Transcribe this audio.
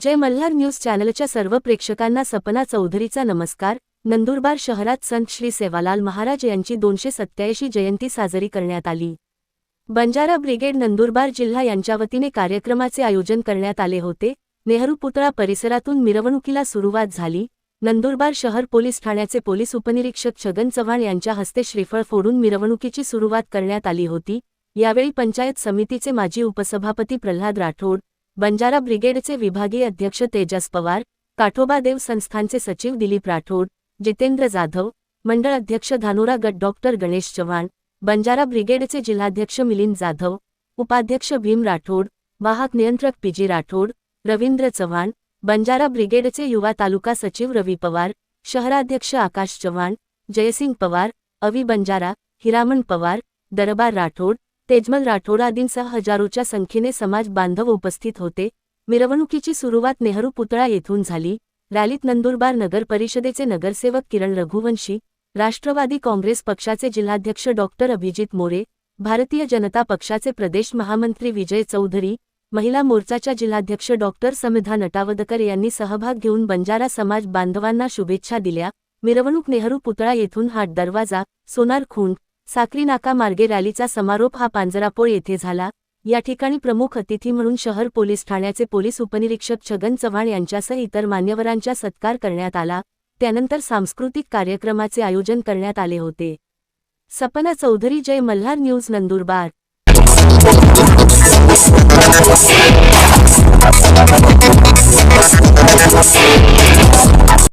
जय Malhar news चॅनलच्या सर्व प्रेक्षकांना सपना चौधरीचा नमस्कार. नंदुरबार शहरात संत श्री सेवालाल महाराज यांची दोनशे सत्याऐंशी जयंती साजरी करण्यात आली. बंजारा ब्रिगेड नंदुरबार जिल्हा यांच्या वतीने कार्यक्रमाचे आयोजन करण्यात आले होते. नेहरू पुतळा परिसरातून मिरवणुकीला सुरुवात झाली. नंदुरबार शहर पोलीस ठाण्याचे पोलीस उपनिरीक्षक छगन चव्हाण यांच्या हस्ते श्रीफळ फोडून मिरवणुकीची सुरुवात करण्यात आली होती. यावेळी पंचायत समितीचे माजी उपसभापती प्रल्हाद राठोड बंजारा ब्रिगेडचे विभागीय अध्यक्ष तेजस पवार काठोबा देव संस्थानचे सचिव दिलीप राठोड जितेंद्र जाधव मंडळ अध्यक्ष धानुरा गट डॉक्टर गणेश चव्हाण बंजारा ब्रिगेडचे जिल्हाध्यक्ष मिलिंद जाधव उपाध्यक्ष भीम राठोड वाहक नियंत्रक पीजी राठोड रवींद्र चव्हाण बंजारा ब्रिगेडचे युवा तालुका सचिव रवी पवार शहराध्यक्ष आकाश चव्हाण जयसिंग पवार अवी बंजारा हिरामण पवार दरबार राठोड तेजमल राठोडादींसह हजारोच्या संख्येने समाज बांधव उपस्थित होते. मिरवणुकीची सुरुवात नेहरू पुतळा येथून झाली. रॅलीत नंदुरबार नगर परिषदेचे नगरसेवक किरण रघुवंशी राष्ट्रवादी काँग्रेस पक्षाचे जिल्हाध्यक्ष डॉक्टर अभिजित मोरे भारतीय जनता पक्षाचे प्रदेश महामंत्री विजय चौधरी महिला मोर्चाच्या जिल्हाध्यक्ष डॉक्टर समिधा नटावदकर यांनी सहभाग घेऊन बंजारा समाज बांधवांना शुभेच्छा दिल्या. मिरवणूक नेहरू पुतळा येथून हाट दरवाजा सोनार खुंड साक्रीनाका मार्गे रॅलीचा समारोप हा पांजरापोळ येथे झाला. या ठिकाणी प्रमुख अतिथी म्हणून शहर पोलीस ठाण्याचे पोलीस उपनिरीक्षक छगन चव्हाण यांच्यासह इतर मान्यवरांचा सत्कार करण्यात आला. त्यानंतर सांस्कृतिक कार्यक्रमाचे आयोजन करण्यात आले होते. सपना चौधरी जय मल्हार न्यूज नंदुरबार.